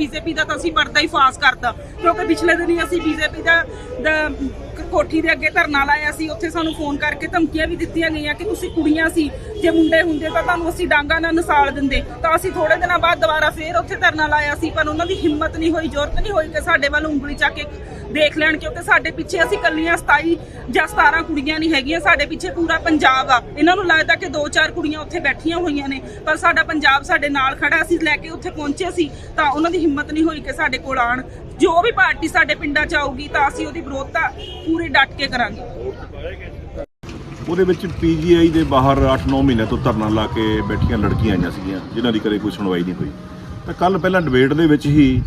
BJP ਦਾ ਤਾਂ ਅਸੀਂ ਪਰਦਾ ਹੀ ਫਾਸ ਕਰਤਾ ਕਿਉਂਕਿ ਪਿਛਲੇ ਦਿਨੀ ਅਸੀਂ ਬੀਜੇਪੀ ਦਾ ਦਾ ਕੋਠੀ ਦੇ ਅੱਗੇ ਧਰਨਾ ਲਾਇਆ ਸੀ, ਉੱਥੇ ਸਾਨੂੰ ਫੋਨ ਕਰਕੇ ਧਮਕੀਆਂ ਵੀ ਦਿੱਤੀਆਂ ਗਈਆਂ ਕਿ ਤੁਸੀਂ ਕੁੜੀਆਂ ਸੀ, ਜੇ ਮੁੰਡੇ ਹੁੰਦੇ ਤਾਂ ਤੁਹਾਨੂੰ ਅਸੀਂ ਡਾਂਗਾ ਨਾਲ ਨਸਾਲ ਦਿੰਦੇ। ਤਾਂ ਅਸੀਂ ਥੋੜੇ ਦਿਨਾਂ ਬਾਅਦ ਦੁਬਾਰਾ ਫੇਰ ਉੱਥੇ ਧਰਨਾ ਲਾਇਆ ਸੀ, ਪਰ ਉਹਨਾਂ ਦੀ ਹਿੰਮਤ ਨਹੀਂ ਹੋਈ, ਜ਼ਰੂਰਤ ਨਹੀਂ ਹੋਈ ਕਿ ਸਾਡੇ ਵੱਲ ਉਂਗਲੀ ਚੱਕ ਕੇ ਦੇਖ ਲੈਣ, ਕਿਉਂਕਿ ਸਾਡੇ ਪਿੱਛੇ ਅਸੀਂ ਕੱਲੀਆਂ 27 ਜਾਂ 17 ਕੁੜੀਆਂ ਨਹੀਂ ਹੈਗੀਆਂ, ਸਾਡੇ ਪਿੱਛੇ ਪੂਰਾ ਪੰਜਾਬ ਆ। ਇਹਨਾਂ ਨੂੰ ਲੱਗਦਾ ਕਿ ਦੋ ਚਾਰ ਕੁੜੀਆਂ ਉੱਥੇ ਬੈਠੀਆਂ ਹੋਈਆਂ ਨੇ, ਪਰ ਸਾਡਾ ਪੰਜਾਬ ਸਾਡੇ ਨਾਲ ਖੜਾ ਸੀ ਲੈ ਕੇ ਉੱਥੇ ਪਹੁੰਚੇ ਸੀ, ਤਾਂ ਉਹਨਾਂ ਦੀ ਹਿੰਮਤ ਨਹੀਂ ਹੋਈ ਕਿ ਸਾਡੇ ਕੋਲ ਆਣ ਜੋ ਵੀ ਪਾਰਟੀ ਸਾਡੇ ਪਿੰਡਾਂ 'ਚ ਆਊਗੀ ਤਾਂ ਅਸੀਂ ਉਹਦੀ ਵਿਰੋਧਤਾ ਪੂਰੀ ਡਟ ਕੇ ਕਰਾਂਗੇ। ਉਹਦੇ ਵਿੱਚ ਪੀਜੀਆਈ ਦੇ ਬਾਹਰ 8-9 ਮਹੀਨੇ ਤੋਂ ਧਰਨਾ ਲਾ ਕੇ ਬੈਠੀਆਂ ਲੜਕੀਆਂ ਆਈਆਂ ਸੀਗੀਆਂ, ਜਿਨ੍ਹਾਂ ਦੀ ਕਦੇ ਕੋਈ ਸੁਣਵਾਈ ਨਹੀਂ ਹੋਈ। ਤਾਂ ਕੱਲ ਪਹਿਲਾਂ ਡਿਬੇਟ ਦੇ ਵਿੱਚ ਹੀ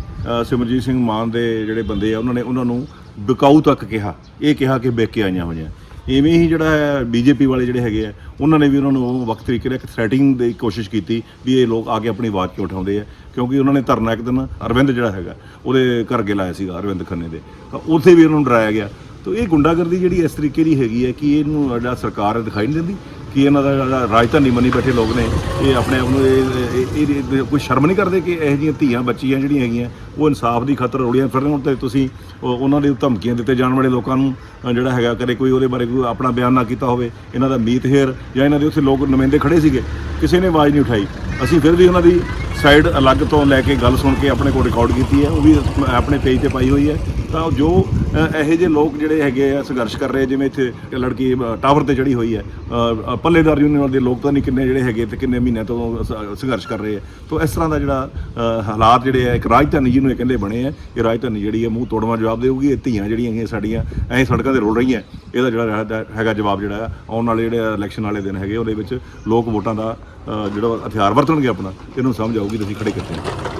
ਸਿਮਰਜੀਤ ਸਿੰਘ ਮਾਨ ਦੇ ਜਿਹੜੇ ਬੰਦੇ ਆ, ਉਹਨਾਂ ਨੇ ਉਹਨਾਂ ਨੂੰ ਬਿਕਾਊ ਤੱਕ ਕਿਹਾ। ਇਹ ਕਿਹਾ ਕਿ ਵਿਕ ਕੇ ਆਈਆਂ ਹੋਈਆਂ। ਇਵੇਂ ਹੀ ਜਿਹੜਾ ਹੈ ਬੀਜੇਪੀ ਵਾਲੇ ਜਿਹੜੇ ਹੈਗੇ ਆ, ਉਹਨਾਂ ਨੇ ਵੀ ਉਹਨਾਂ ਨੂੰ ਉਹ ਵਕਤ ਤਰੀਕੇ ਨਾਲ ਇੱਕ ਥ੍ਰੈਟਿੰਗ ਦੀ ਕੋਸ਼ਿਸ਼ ਕੀਤੀ ਵੀ ਇਹ ਲੋਕ ਆ ਕੇ ਆਪਣੀ ਆਵਾਜ਼ ਕਿਉਂ ਉਠਾਉਂਦੇ ਆ, ਕਿਉਂਕਿ ਉਹਨਾਂ ਨੇ ਧਰਨਾ ਇੱਕ ਦਿਨ ਅਰਵਿੰਦ ਜਿਹੜਾ ਹੈਗਾ, ਉਹਦੇ ਘਰ ਅੱਗੇ ਲਾਇਆ ਸੀਗਾ ਅਰਵਿੰਦ ਖੰਨੇ ਦੇ, ਤਾਂ ਉੱਥੇ ਵੀ ਉਹਨਾਂ ਨੂੰ ਡਰਾਇਆ ਗਿਆ। ਤਾਂ ਇਹ ਗੁੰਡਾਗਰਦੀ ਜਿਹੜੀ ਇਸ ਤਰੀਕੇ ਦੀ ਹੈਗੀ ਹੈ ਕਿ ਇਹਨੂੰ ਜਿਹੜਾ ਸਰਕਾਰ ਦਿਖਾਈ ਨਹੀਂ ਦਿੰਦੀ, ਕਿ ਇਹਨਾਂ ਦਾ ਜਿਹੜਾ ਰਾਜਧਾਨੀ ਮੰਨੀ ਬੈਠੇ ਲੋਕ ਨੇ, ਇਹ ਆਪਣੇ ਆਪ ਨੂੰ ਇਹ ਇਹ ਇਹ ਕੋਈ ਸ਼ਰਮ ਨਹੀਂ ਕਰਦੇ ਕਿ ਇਹੋ ਜਿਹੀਆਂ ਧੀਆਂ ਬੱਚੀਆਂ ਜਿਹੜੀਆਂ ਹੈਗੀਆਂ ਉਹ ਇਨਸਾਫ ਦੀ ਖਾਤਰ ਰੋੜੀਆਂ ਫਿਰਨ ਹੁਣ ਤੇ ਤੁਸੀਂ ਉਹਨਾਂ ਦੇ ਧਮਕੀਆਂ ਦਿੱਤੇ ਜਾਣ ਵਾਲੇ ਲੋਕਾਂ ਨੂੰ ਜਿਹੜਾ ਹੈਗਾ, ਕਦੇ ਕੋਈ ਉਹਦੇ ਬਾਰੇ ਕੋਈ ਆਪਣਾ ਬਿਆਨ ਨਾ ਕੀਤਾ ਹੋਵੇ, ਇਹਨਾਂ ਦਾ ਮੀਤ ਹੇਰ ਜਾਂ ਇਹਨਾਂ ਦੇ ਉੱਥੇ ਲੋਕ ਨੁਮਾਇੰਦੇ ਖੜੇ ਸੀਗੇ, ਕਿਸੇ ਨੇ ਆਵਾਜ਼ ਨਹੀਂ ਉਠਾਈ। ਅਸੀਂ ਫਿਰ ਵੀ ਉਹਨਾਂ ਦੀ ਸਾਈਡ ਅਲੱਗ ਤੋਂ ਲੈ ਕੇ ਗੱਲ ਸੁਣ ਕੇ ਆਪਣੇ ਕੋਲ ਰਿਕਾਰਡ ਕੀਤੀ ਹੈ, ਉਹ ਵੀ ਆਪਣੇ ਪੇਜ ਤੇ ਪਾਈ ਹੋਈ ਹੈ। ਤਾਂ ਜੋ ਇਹੋ ਜਿਹੇ ਲੋਕ ਜਿਹੜੇ ਹੈਗੇ ਆ, ਸੰਘਰਸ਼ ਕਰ ਰਹੇ ਜਿਵੇਂ ਇੱਥੇ ਲੜਕੀ ਟਾਵਰ ਤੇ ਚੜੀ ਹੋਈ ਹੈ। ਪੱਲੇਦਾਰ ਯੂਨੀਅਨ ਦੇ ਲੋਕ ਤਾਂ ਨਹੀਂ ਕਿੰਨੇ ਜਿਹੜੇ ਹੈਗੇ ਤੇ ਕਿੰਨੇ ਮਹੀਨਿਆਂ ਤੋਂ ਸੰਘਰਸ਼ ਕਰ ਰਹੇ ਆ। ਤੋਂ ਇਸ ਤਰ੍ਹਾਂ ਦਾ ਜਿਹੜਾ ਹਾਲਾਤ ਜਿਹੜੇ ਆ, ਇੱਕ ਰਾਜਧਾਨੀ ਜਿਹਨੂੰ ਇਹ ਕਹਿੰਦੇ ਬਣੇ ਆ, ਇਹ ਰਾਜਧਾਨੀ ਜਿਹੜੀ ਹੈ ਮੂੰਹ ਤੋੜਵਾ ਜਵਾਬ ਦੇਊਗੀ, ਇਹ ਧੀਆਂ ਜਿਹੜੀਆਂ ਹੈਗੀਆਂ ਸਾਡੀਆਂ, ਐਂ ਸੜਕਾਂ ਤੇ ਰੁਲ ਰਹੀਆਂ। ਇਹਦਾ ਜਿਹੜਾ ਹੈਗਾ- ਹੈਗਾ ਜਵਾਬ ਜਿਹੜਾ ਆ, ਆਉਣ ਵਾਲੇ ਜਿਹੜੇ ਇਲੈਕਸ਼ਨ ਵਾਲੇ ਦਿਨ ਹੈਗੇ ਉਹਦੇ ਵਿੱਚ ਲੋਕ ਵੋਟਾਂ ਦਾ ਜਿਹੜਾ ਹਥਿਆਰ ਵਰਤਣਗੇ ਆਪਣਾ ਇਹਨੂੰ ਸਮਝ ਆਊਗੀ ਤੁਸੀਂ ਖੜੇ ਕਿੱਥੇ ਹੋ।